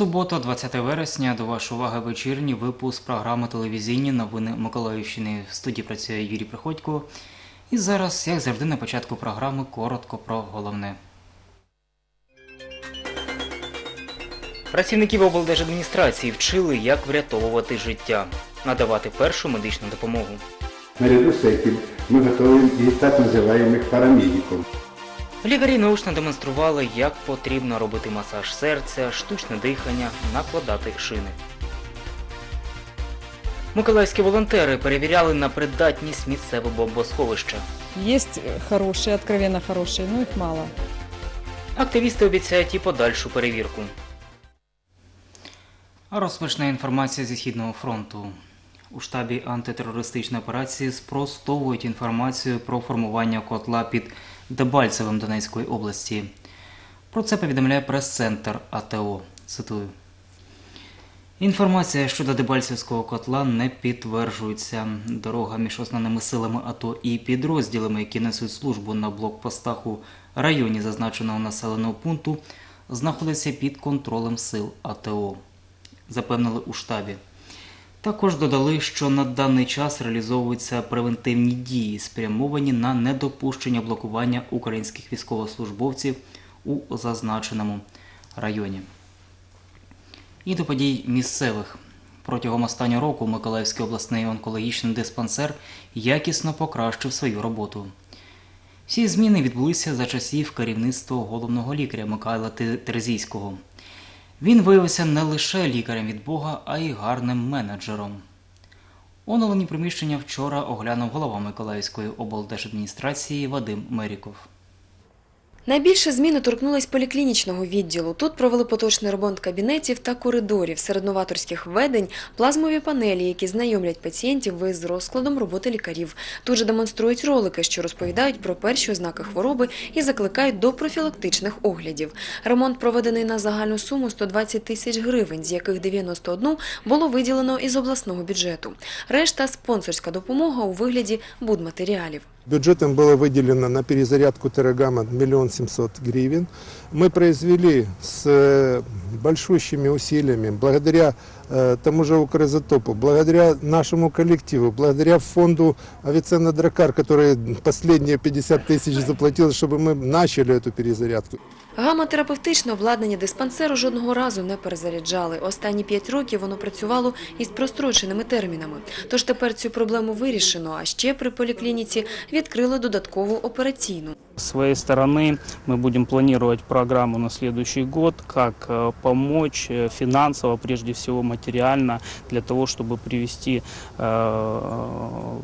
Субота, 20 вересня. До вашої уваги вечірній випуск програми телевізійні новини Миколаївщини. В студії працює Юрій Приходько. І зараз, як завжди, на початку програми коротко про головне. Працівників облдержадміністрації вчили, як врятовувати життя, надавати першу медичну допомогу. Наряду с этим мы готовим и так называемых парамедиков. Лікарі научно демонстрували, як потрібно робити масаж серця, штучне дихання, накладати шини. Миколаївські волонтери перевіряли на придатність місцеве бомбосховища. Есть э, хорошие, откровенно хорошие, но их мало. Активісти обіцяють і подальшу перевірку. А Розпочне інформація зі Східного фронту. У штабі антитерористичної операції спростовують інформацію про формування котла під Дебальцевим Донецької області. Про це повідомляє прес-центр АТО. Цитую. Інформація щодо Дебальцевського котла не підтверджується. Дорога між основними силами АТО і підрозділами, які несуть службу на блокпостах у районі зазначеного населеного пункту, знаходиться під контролем сил АТО, запевнили у штабі. Також додали, що на даний час реалізовуються превентивні дії, спрямовані на недопущення блокування українських військовослужбовців у зазначеному районі. І до подій місцевих. Протягом останнього року Миколаївський обласний онкологічний диспансер якісно покращив свою роботу. Всі зміни відбулися за часів керівництва головного лікаря Михайла Те- Терзійського. Він виявився не лише лікарем від Бога, а й гарним менеджером. Оновлені приміщення вчора оглянув голова Миколаївської облдержадміністрації Вадим Меріков. Найбільше зміни торкнулись поліклінічного відділу. Тут провели поточний ремонт кабінетів та коридорів, серед новаторських введень плазмові панелі, які знайомлять пацієнтів із розкладом роботи лікарів. Тут же демонструють ролики, що розповідають про перші ознаки хвороби і закликають до профілактичних оглядів. Ремонт проведений на загальну суму 120 тисяч гривень, з яких 91 було виділено із обласного бюджету. Решта спонсорська допомога у вигляді будматеріалів. Бюджетом было выделено на перезарядку Террагама миллион семьсот гривен. Мы произвели с э, большущими усилиями, благодаря э, тому же Укризотопу, благодаря нашему коллективу, благодаря фонду Авиценна Дракар, который последние 50 тысяч заплатил, чтобы мы начали эту перезарядку. Гамма-терапевтичне обладнання диспансеру жодного разу не перезаряджали. Останні п'ять років воно працювало із простроченими термінами. Тож тепер цю проблему вирішено, а ще при поліклініці відкрили додаткову операційну. С своей стороны мы будем планировать программу на следующий год, как э, помочь э, финансово, прежде всего материально, для того, чтобы привести э,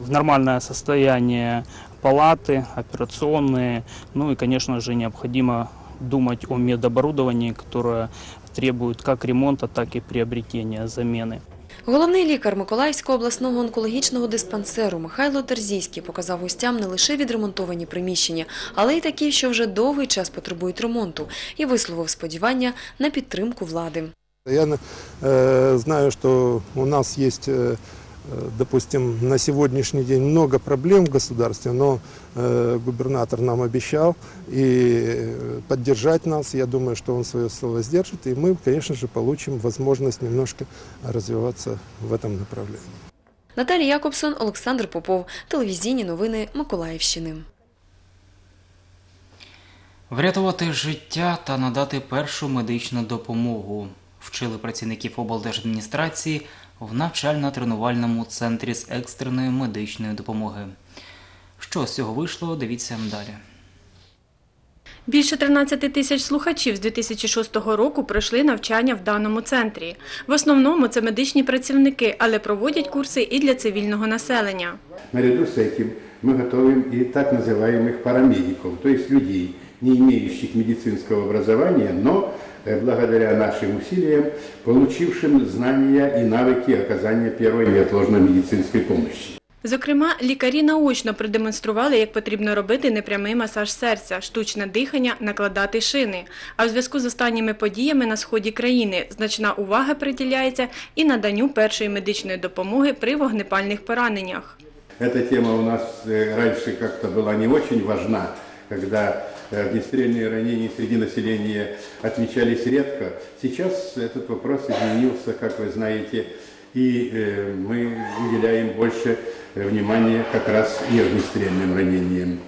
в нормальное состояние палаты, операционные. Ну и, конечно же, необходимо думать о медоборудовании, которое требует как ремонта, так и приобретения, замены. Головний лікар Миколаївського обласного онкологічного диспансеру Михайло Терзійський показав гостям не лише відремонтовані приміщення, але й такі, що вже довгий час потребують ремонту, і висловив сподівання на підтримку влади. Я э, знаю, что у нас есть, э, э, допустим, на сегодняшний день много проблем в государстве, но э, губернатор нам обещал и э, поддержать нас. Я думаю, что он свое слово сдержит, и мы, конечно же, получим возможность немножко развиваться в этом направлении. Наталія Якобсон, Олександр Попов. Телевізійні новини Миколаївщини. Врятувати життя та надати першу медичну допомогу. Вчили працівників облдержадміністрації в навчально-тренувальному центрі з екстреної медичної допомоги. Що з цього вийшло, дивіться далі. Більше 13 тисяч слухачів з 2006 року пройшли навчання в даному центрі. В основному це медичні працівники, але проводять курси і для цивільного населення. Наряду с этим мы готовим и так называемых парамедиков, то есть людей, не имеющих медицинского образования, но э, благодаря нашим усилиям, получившим знания и навыки оказания первой неотложной медицинской помощи. Зокрема, лікарі наочно продемонстрували, як потрібно робити непрямий масаж серця, штучне дихання, накладати шини. А в зв'язку з останніми подіями на сході країни значна увага приділяється і наданню першої медичної допомоги при вогнепальних пораненнях. Эта тема у нас э, раньше как-то была не очень важна, когда э, огнестрельные ранения среди населения отмечались редко. Сейчас этот вопрос изменился, как вы знаете, и э, мы уделяем больше э, внимания как раз и огнестрельным ранениям.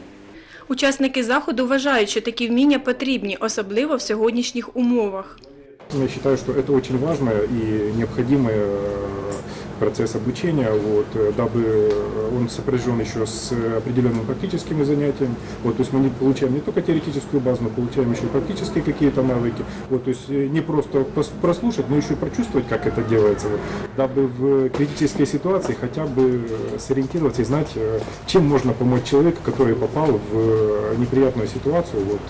Учасники заходу вважають, що такі вміння потрібні, особливо в сьогоднішніх умовах. Я считаю, что это очень важно и необходимый э, процесс обучения, вот, э, дабы э, он сопряжен еще с определенным практическими занятиями. Вот, то есть мы не получаем не только теоретическую базу, но получаем еще практические какие-то навыки. Вот, то есть э, не просто прослушать, но еще и прочувствовать, как это делается, вот, дабы в критической ситуации хотя бы сориентироваться и знать, чем можно помочь человеку, который попал в неприятную ситуацию вот,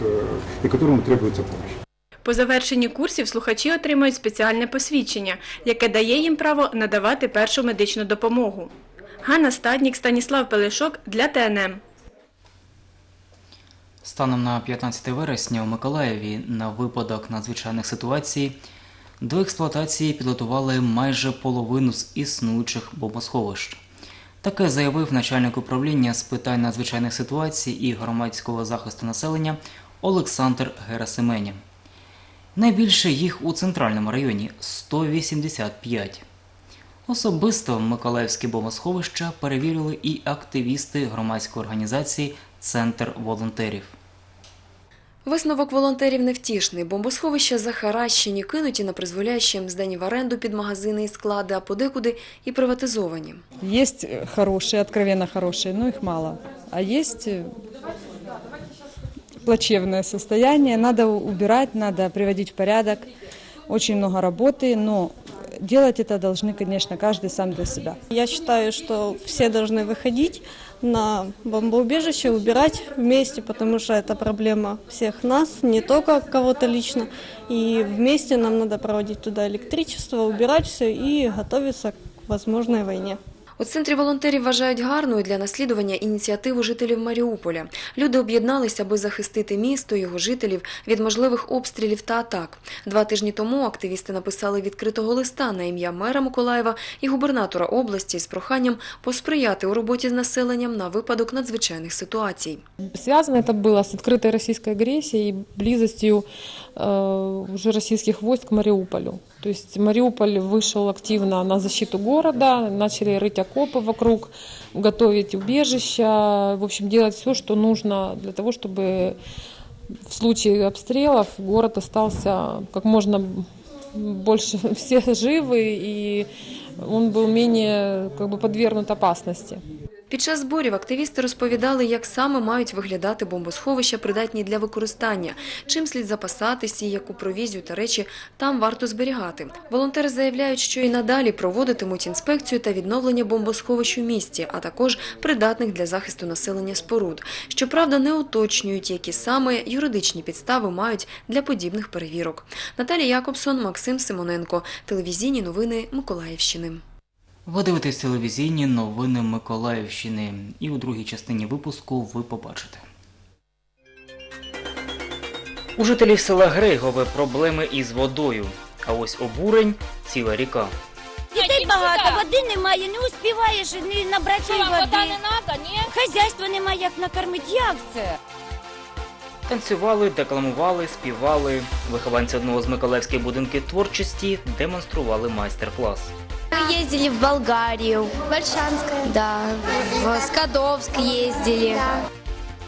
и которому требуется помощь. По завершенні курсів слухачі отримують спеціальне посвідчення, яке дає їм право надавати першу медичну допомогу. Ганна Стаднік, Станіслав Пелешок для ТНМ. Станом на 15 вересня у Миколаєві на випадок надзвичайних ситуацій до експлуатації підготували майже половину з існуючих бомбосховищ. Таке заявив начальник управління з питань надзвичайних ситуацій і громадського захисту населення Олександр Герасименя. Найбільше їх у центральному районі 185. Особисто Миколаївське бомбосховище перевірили і активісти громадської організації Центр волонтерів. Висновок волонтерів невтішний. Бомбосховища захаращені, кинуті на призволяще, здані в оренду під магазини і склади, а подекуди і приватизовані. Есть э, хорошие, откровенно хорошие, но их мало. А есть э, плачевное состояние. Надо убирать, надо приводить в порядок. Очень много работы, но делать это должны, конечно, каждый сам для себя. Я считаю, что все должны выходить на бомбоубежище, убирать вместе, потому что это проблема всех нас, не только кого-то лично. И вместе нам надо проводить туда электричество, убирать все и готовиться к возможной войне. У центрі волонтерів вважають гарною для наслідування ініціативу жителів Маріуполя. Люди об'єдналися, аби захистити місто, його жителів від можливих обстрілів та атак. Два тижні тому активісти написали відкритого листа на ім'я мера Миколаєва і губернатора області з проханням посприяти у роботі з населенням на випадок надзвичайних ситуацій. Связано это было с открытой российской агрессией и близостью э, уже российских войск к Мариуполю. То есть Мариуполь вышел активно на защиту города, начали рыть окопы вокруг, готовить убежища, в общем, делать все, что нужно для того, чтобы в случае обстрелов город остался как можно больше все живы и он был менее как бы подвергнут опасности. Під час зборів активісти розповідали, як саме мають виглядати бомбосховища, придатні для використання, чим слід запасатися, яку провізію та речі там варто зберігати. Волонтери заявляють, що і надалі проводитимуть інспекцію та відновлення бомбосховищ у місті, а також придатних для захисту населення споруд. Щоправда, не уточнюють, які саме юридичні підстави мають для подібних перевірок. Наталія Якобсон, Максим Симоненко. Телевізійні новини Миколаївщини. Ви дивитесь телевізійні новини Миколаївщини, і у другій частині випуску ви побачите. У жителів села Грейгове проблеми із водою, а ось обурень ціла ріка. Дітей багато, води немає, не успіваєш не набрати Що вам вода не треба, ні? Хазяйство немає як накормити. Як це? Танцювали, декламували, співали. Вихованці одного з миколаївських будинків творчості демонстрували майстер-клас. Мы ездили в Болгарию. Вольшанская. Да, в Скадовск ездили.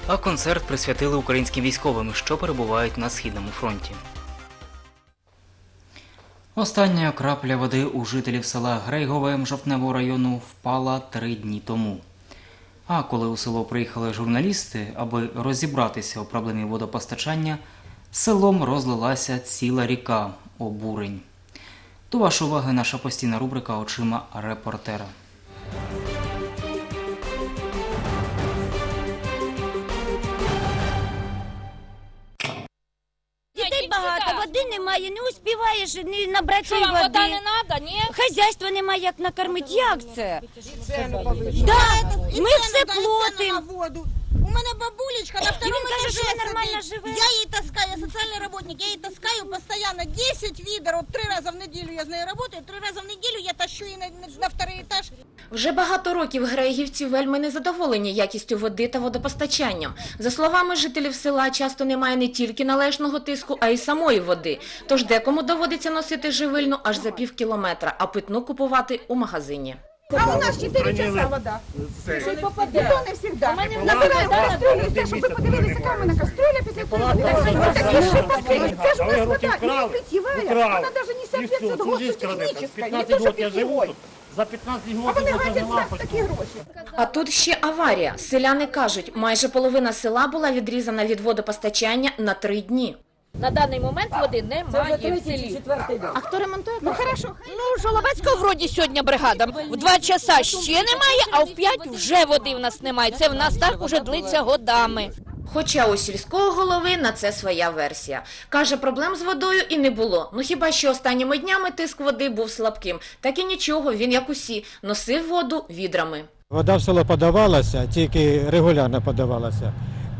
А концерт присвятили українським військовим, що перебувають на східному фронті. Остання крапля води у жителів села Грейгове Жовтневого району впала три дні тому. А коли у село приїхали журналісти, аби розібратися у проблемі водопостачання, селом розлилася ціла ріка обурень. До вашої уваги наша постійна рубрика Очима репортера. Дітей багато, води немає, не успіваєш не набрати Що вам вода води. не треба, ні? Хазяйство немає як накормити. Як це? Да, ми все платимо. Мене бабулечка на второму каже, що ви нормально живете. Я їй таскаю, я соціальний работник, я їй таскаю постоянно 10 відер, от три рази в неділю я з нею працюю, три рази в неділю я тащу її на, на второй етаж. Вже багато років греївці вельми незадоволені якістю води та водопостачанням. За словами жителів села, часто немає не тільки належного тиску, а й самої води. Тож декому доводиться носити живильну аж за пів кілометра, а питну купувати у магазині. А у нас 4 часа вода. Що й попаде. То не завжди. Набираємо кастрюлю все, щоб ви подивилися, яка в мене кастрюля після цього. Такі шипаки. Це ж у нас вода не питьєвая. Вона навіть не соответствует ГОСТу технічної. Не то, що питьєвой. За 15 А років вони зажила такі гроші. А тут ще аварія. Селяни кажуть, майже половина села була відрізана від водопостачання на три дні. На даний момент води немає в селі. А хто ремонтує? Ну хорошо. Ну, Жолобецька вроді сьогодні бригада. В два часа ще немає, а в п'ять вже води в нас немає. Це в нас так уже длиться годами. Хоча у сільського голови на це своя версія. Каже, проблем з водою і не було. Ну хіба що останніми днями тиск води був слабким. Так і нічого, він як усі, носив воду відрами. Вода в село подавалася, тільки регулярно подавалася.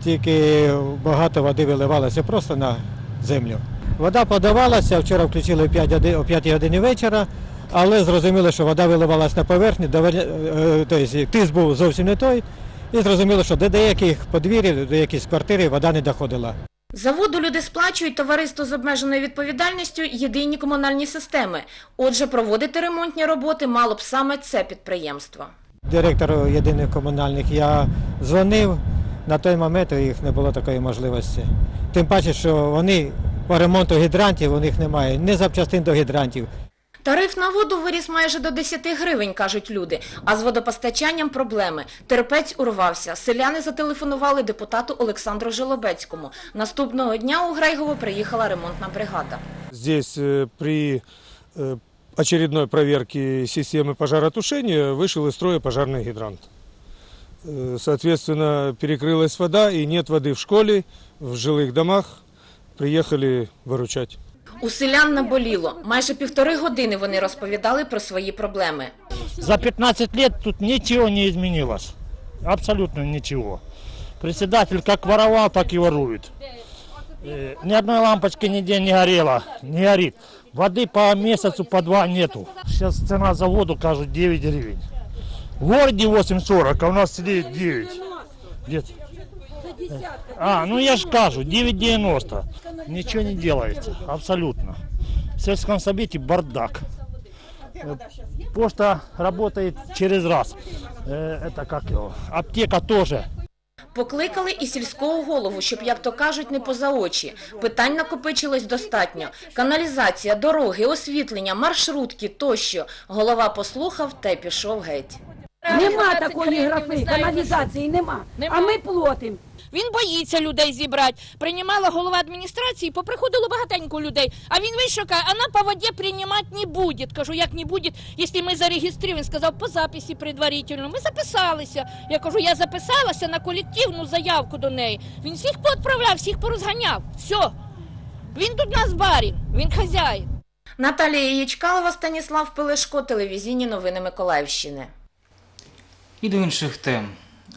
Тільки багато води виливалося просто на землю. Вода подавалася, вчора включили о 5 годи- о 5 годині вечора, але зрозуміло, що вода виливалася на поверхні, довер- е, тобто тиск був зовсім не той. І зрозуміло, що до деяких подвір'їв, до якихось квартири вода не доходила. За воду люди сплачують товариство з обмеженою відповідальністю єдині комунальні системи. Отже, проводити ремонтні роботи мало б саме це підприємство. Директору єдиних комунальних я дзвонив, на той момент у їх не було такої можливості. Тим паче, що вони по ремонту гідрантів у них немає ні запчастин до гідрантів. Тариф на воду виріс майже до 10 гривень, кажуть люди. А з водопостачанням проблеми. Терпець урвався. Селяни зателефонували депутату Олександру Жолобецькому. Наступного дня у Грайгово приїхала ремонтна бригада. Здесь э, при э, очередной проверке системы пожаротушения вышел из строя пожарный гидрант. Э, Соответственно, перекрылась вода и нет воды в школе, в жилых домах. Приехали выручать. У селян наболіло. Майже півтори години вони розповідали про свої проблеми. За 15 лет тут ничего не изменилось. Абсолютно ничего. Председатель как воровал, так и ворует. Э, Ни одной лампочки нигде не горела, не горит. Воды по месяцу, по два нету. Сейчас цена за воду, кажут, 9 гривен. В городе 8,40, а у нас в селе 9. Где? А, ну я же кажу, 9,90. Ничего не делается, абсолютно. В сельском совете бардак. Э, Почта работает через раз. Э, Это как его? Аптека тоже. Покликали і сільського голову, щоб, як то кажуть, не поза очі. Питань накопичилось достатньо. Каналізація, дороги, освітлення, маршрутки тощо. Голова послухав та й пішов геть. Нема такої графи, каналізації нема. А ми платимо. Він боїться людей зібрати. Приймала голова адміністрації, поприходило багатенько людей. А він вийшов, каже, вона по воді приймати не буде. Кажу, як не буде, якщо ми зареєструємо. Він сказав, по записі предварительно. Ми записалися. Я кажу, я записалася на колективну заявку до неї. Він всіх поотправляв, всіх порозганяв. Все. Він тут нас барів, він хазяїн. Наталія Ячкалова, Станіслав Пелешко, телевізійні новини Миколаївщини. І до інших тем.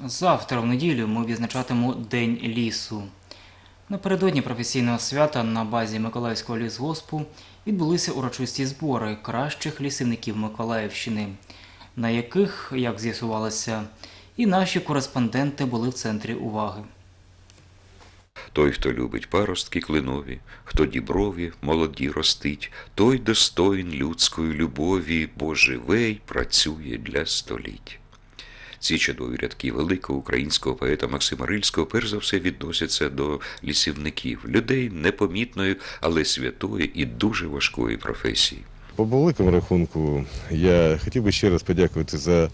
Завтра, в неділю, ми відзначатимемо День лісу. Напередодні професійного свята на базі Миколаївського лісгоспу відбулися урочисті збори кращих лісівників Миколаївщини, на яких, як з'ясувалося, і наші кореспонденти були в центрі уваги. Той, хто любить паростки клинові, хто діброві молоді ростить, той достоїн людської любові, бо живе й працює для століть. Ці чудові рядки великого українського поета Максима Рильського перш за все відносяться до лісівників, людей непомітної, але святої і дуже важкої професії. По великому рахунку я хотів би ще раз подякувати за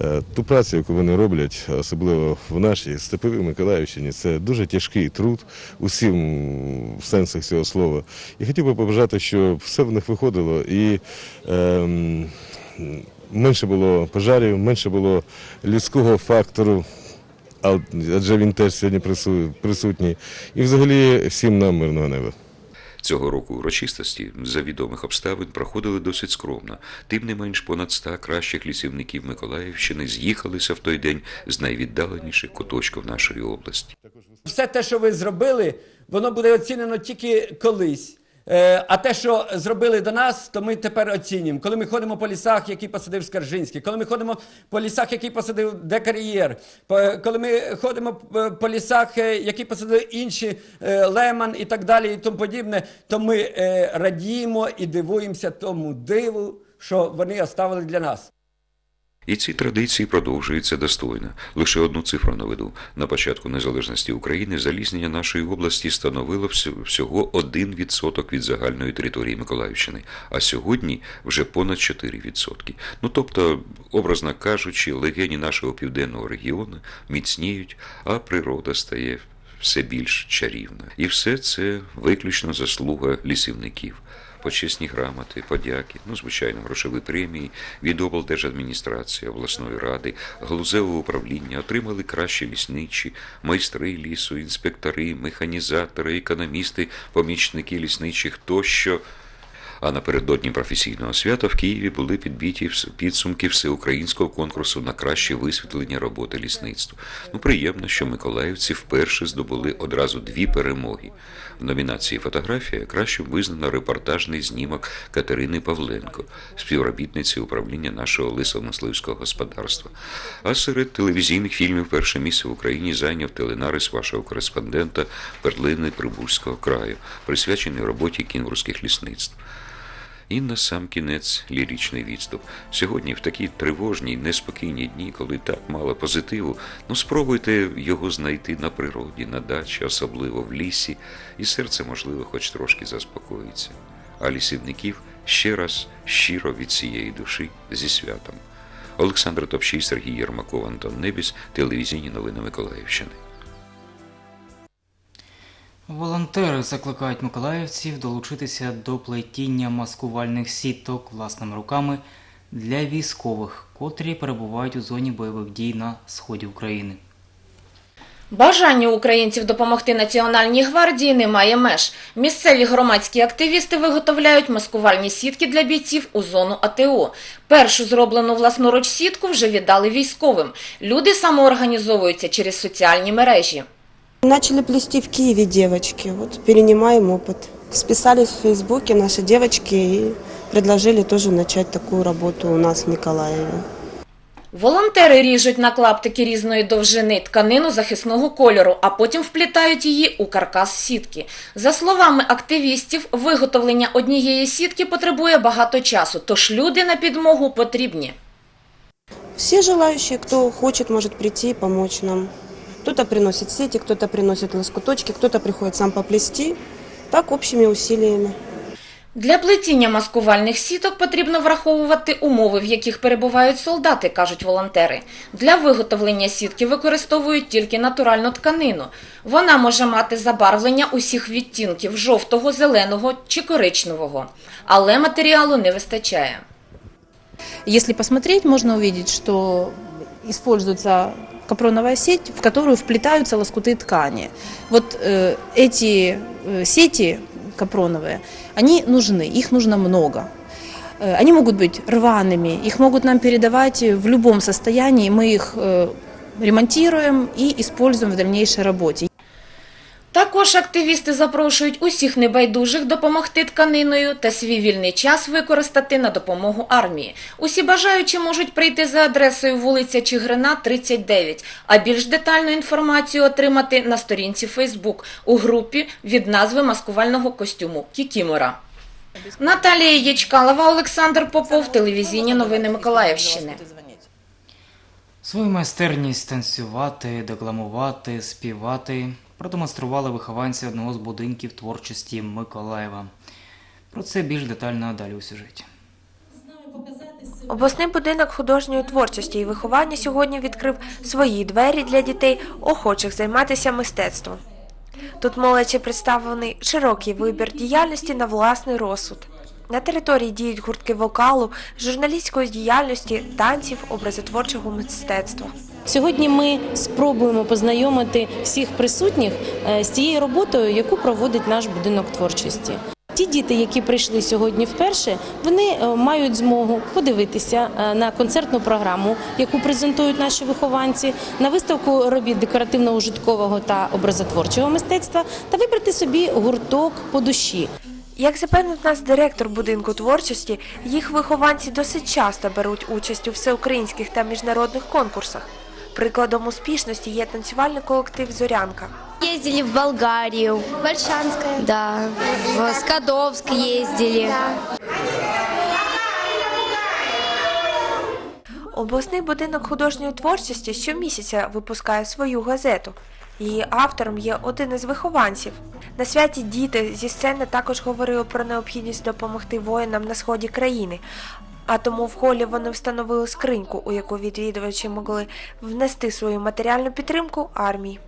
е, ту працю, яку вони роблять, особливо в нашій степовій Миколаївщині. Це дуже тяжкий труд усім в сенсах цього слова. І хотів би побажати, щоб все в них виходило і ем, менше було пожарів, менше було людського фактору. а- Адже він теж сьогодні прису- присутній. І взагалі всім нам мирного неба. Цього року урочистості за відомих обставин проходили досить скромно. Тим не менш, понад ста кращих лісівників Миколаївщини з'їхалися в той день з найвіддаленіших куточків нашої області. Все те, що ви зробили, воно буде оцінено тільки колись. Е, А те, що зробили до нас, то ми тепер оцінюємо. Коли ми ходимо по лісах, які посадив Скаржинський, коли ми ходимо по лісах, які посадив Декар'єр, коли ми ходимо е, по лісах, е, які посадили інші Леман і так далі, і тому подібне, то ми радіємо і дивуємося тому диву, що вони оставили для нас. І ці традиції продовжуються достойно. Лише одну цифру наведу. На початку незалежності України залізнення нашої області становило всього 1% від загальної території Миколаївщини, а сьогодні вже понад 4%. Ну тобто, образно кажучи, легені нашого південного регіону міцніють, а природа стає все більш чарівна. І все це виключно заслуга лісівників. Почесні грамоти, подяки, ну, звичайно, грошові премії від облдержадміністрації, обласної ради, глузевого управління отримали кращі лісничі, майстри лісу, інспектори, механізатори, економісти, помічники лісничих тощо. А напередодні професійного свята в Києві були підбиті підсумки всеукраїнського конкурсу на краще висвітлення роботи лісництва. Ну, приємно, що миколаївці вперше здобули одразу дві перемоги. В номінації фотографія краще визнано репортажний знімок Катерини Павленко, співробітниці управління нашого лисомисливського господарства. А серед телевізійних фільмів перше місце в Україні зайняв теленарис вашого кореспондента Перлини Прибузького краю, присвячений роботі кінгурських лісництв. І на сам кінець ліричний відступ. Сьогодні, в такі тривожні, неспокійні дні, коли так мало позитиву, ну спробуйте його знайти на природі, на дачі, особливо в лісі, і серце, можливо, хоч трошки заспокоїться. А лісівників ще раз щиро від цієї душі зі святом. Олександр Топщий, Сергій Єрмаков, Антон Небіс, телевізійні новини Миколаївщини. Волонтери закликають миколаївців долучитися до плетіння маскувальних сіток власними руками для військових, котрі перебувають у зоні бойових дій на сході України. Бажання українців допомогти Національній гвардії немає меж. Місцеві громадські активісти виготовляють маскувальні сітки для бійців у зону АТО. Першу зроблену власноруч сітку вже віддали військовим. Люди самоорганізовуються через соціальні мережі. Начали плести в Киеве девочки, вот перенимаем опыт. Списались в Фейсбуке наши девочки и предложили тоже начать такую работу у нас в Николаеве. Волонтери ріжуть на клаптики різної довжини тканину захисного кольору, а потім вплітають її у каркас сітки. За словами активістів, виготовлення однієї сітки потребує багато часу, тож люди на підмогу потрібні. Все желающие, кто хочет, может прийти и помочь нам. Кто-то приносит сети, кто-то приносит лоскуточки, кто-то приходит сам поплести. Так общими усилиями. Для плетіння маскувальних сіток потрібно враховувати умови, в яких перебувають солдати, кажуть волонтери. Для виготовлення сітки використовують тільки натуральну тканину. Вона може мати забарвлення усіх відтінків жовтого, зеленого чи коричневого, але матеріалу не вистачає. Если посмотреть, можно увидеть, что используется капроновая сеть, в которую вплетаются лоскуты ткани. Вот э, эти э, сети капроновые, они нужны, их нужно много. Э, они могут быть рваными, их могут нам передавать в любом состоянии, мы их э, ремонтируем и используем в дальнейшей работе. Також активісти запрошують усіх небайдужих допомогти тканиною та свій вільний час використати на допомогу армії. Усі бажаючі можуть прийти за адресою вулиця Чигирина, 39, а більш детальну інформацію отримати на сторінці Фейсбук у групі від назви маскувального костюму Кікімора. Наталія Єчкалова, Олександр Попов, телевізійні новини Миколаївщини. Свою майстерність танцювати, декламувати, співати продемонстрували вихованці одного з будинків творчості Миколаєва. Про це більш детально далі у сюжеті. Обласний будинок художньої творчості і виховання сьогодні відкрив свої двері для дітей, охочих займатися мистецтвом. Тут молодці представлений широкий вибір діяльності на власний розсуд. На території діють гуртки вокалу, журналістської діяльності, танців, образотворчого мистецтва. Сьогодні ми спробуємо познайомити всіх присутніх е, з тією роботою, яку проводить наш будинок творчості. Ті діти, які прийшли сьогодні вперше, вони е, мають змогу подивитися е, на концертну програму, яку презентують наші вихованці, на виставку робіт декоративно-ужиткового та образотворчого мистецтва та вибрати собі гурток по душі. Як запевнив нас директор будинку творчості, їх вихованці досить часто беруть участь у всеукраїнських та міжнародних конкурсах. Прикладом успішності є танцювальний колектив Зорянка. Ездили в Болгарию. Вольшанская. Да. В Скадовск ездили. Обласний будинок художньої творчості щомісяця випускає свою газету. Її автором є один із вихованців. На святі діти зі сцени також говорили про необхідність допомогти воїнам на сході країни. А тому в холі вони встановили скриньку, у яку відвідувачі могли внести свою матеріальну підтримку армії.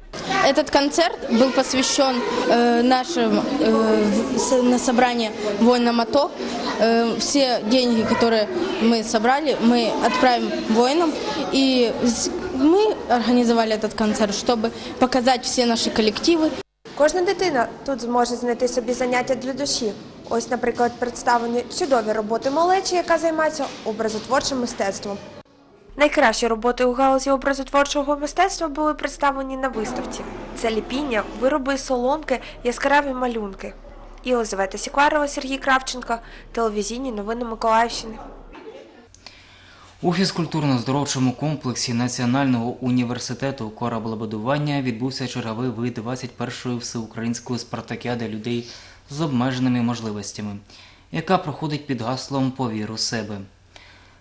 Этот концерт был посвящен э, нашим э, в- с- на собрание воинам АТО. Э, все деньги, которые мы собрали, мы отправим воинам. И с- мы организовали этот концерт, чтобы показать все наши коллективы. Кожна дитина тут зможе знайти собі заняття для душі. Ось, наприклад, представлені чудові роботи малечі, яка займається образотворчим мистецтвом. Найкращі роботи у галузі образотворчого мистецтва були представлені на виставці. Це ліпіння, вироби соломки, яскраві малюнки. Єлизавета Сікварова, Сергій Кравченко, телевізійні новини Миколаївщини. У фізкультурно-здоровчому комплексі Національного університету кораблебудування відбувся черговий вид 21-ї всеукраїнської спартакіади людей з обмеженими можливостями, яка проходить під гаслом Повір у себе.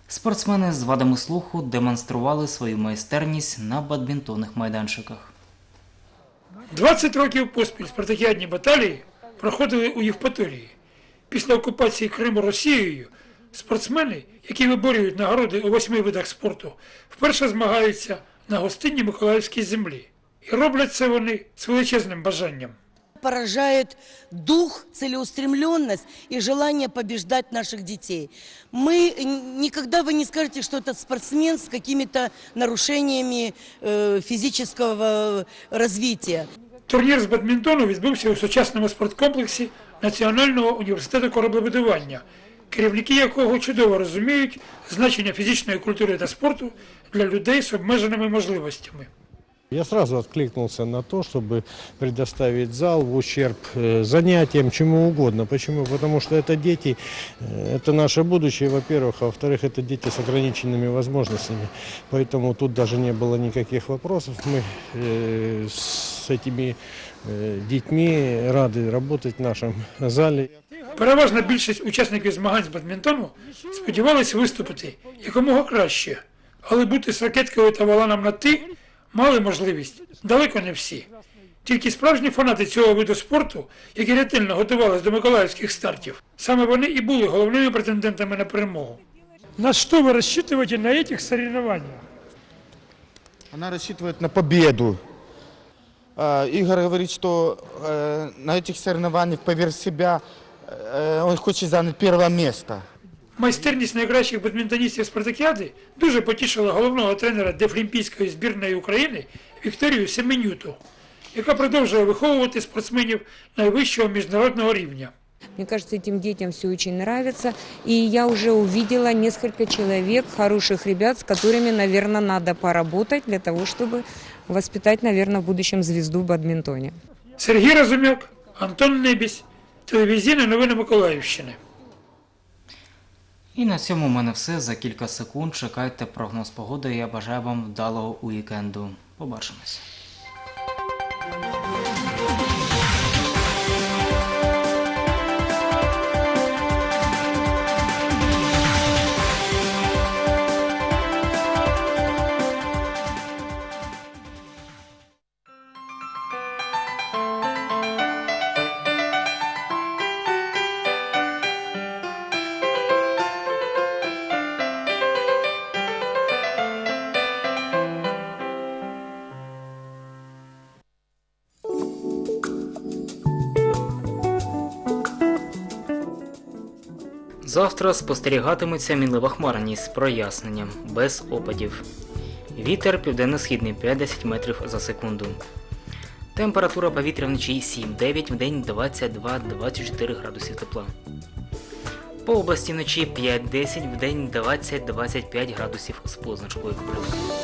Спортсмени з вадами слуху демонстрували свою майстерність на бадмінтонних майданчиках. 20 років поспіль спартакіадні баталії проходили у Євпаторії. Після окупації Криму Росією спортсмени, які виборюють нагороди у восьми видах спорту, вперше змагаються на гостинній Миколаївській землі. І роблять це вони з величезним бажанням поражает дух, целеустремленность и желание побеждать наших детей. Мы н- никогда вы не скажете, что это спортсмен с какими-то нарушениями э, физического развития. Турнір з бадмінтону відбувся у сучасному спорткомплексі Національного університету кораблебудування, керівники якого чудово розуміють значення фізичної культури та спорту для людей з обмеженими можливостями. Я сразу откликнулся на то, чтобы предоставить зал в ущерб э, занятиям, чему угодно. Почему? Потому что это дети, э, это наше будущее, во-первых, а во-вторых, это дети с ограниченными возможностями. Поэтому тут даже не было никаких вопросов. Мы э, с этими э, детьми рады работать в нашем зале. Переважна більшість учасників змагань з бадмінтону сподівалися виступити якомога краще, але бути з ракеткою та валаном на ти мали можливість далеко не всі. Тільки справжні фанати цього виду спорту, які ретельно готувалися до миколаївських стартів, саме вони і були головними претендентами на перемогу. На що ви розчитуєте на цих соревнованиях? Она рассчитывает на победу. А, Игорь говорит, что э, на этих соревнованиях поверь в себя, э, он хочет занять первое место. Майстерність найкращих бадмінтоністів спартакіади дуже потішила головного тренера Дефлімпійської збірної України Вікторію Семенюту, яка продовжує виховувати спортсменів найвищого міжнародного рівня. Мне кажется, этим детям все очень нравится. И я уже увидела несколько человек, хороших ребят, с которыми, наверное, надо поработать для того, чтобы воспитать, наверное, в будущем звезду в бадминтоне. Сергій Разумяк, Антон Небісь, телевізійні новини Миколаївщини. І на цьому в мене все. За кілька секунд чекайте прогноз погоди. Я бажаю вам вдалого уікенду. Побачимось. Завтра спостерігатиметься мінлива хмарність з проясненням, без опадів. Вітер південно-східний 5-10 метрів за секунду. Температура повітря вночі 7-9, в день 22-24 градусів тепла. По області вночі 5-10, вдень 20-25 градусів з позначкою плюс.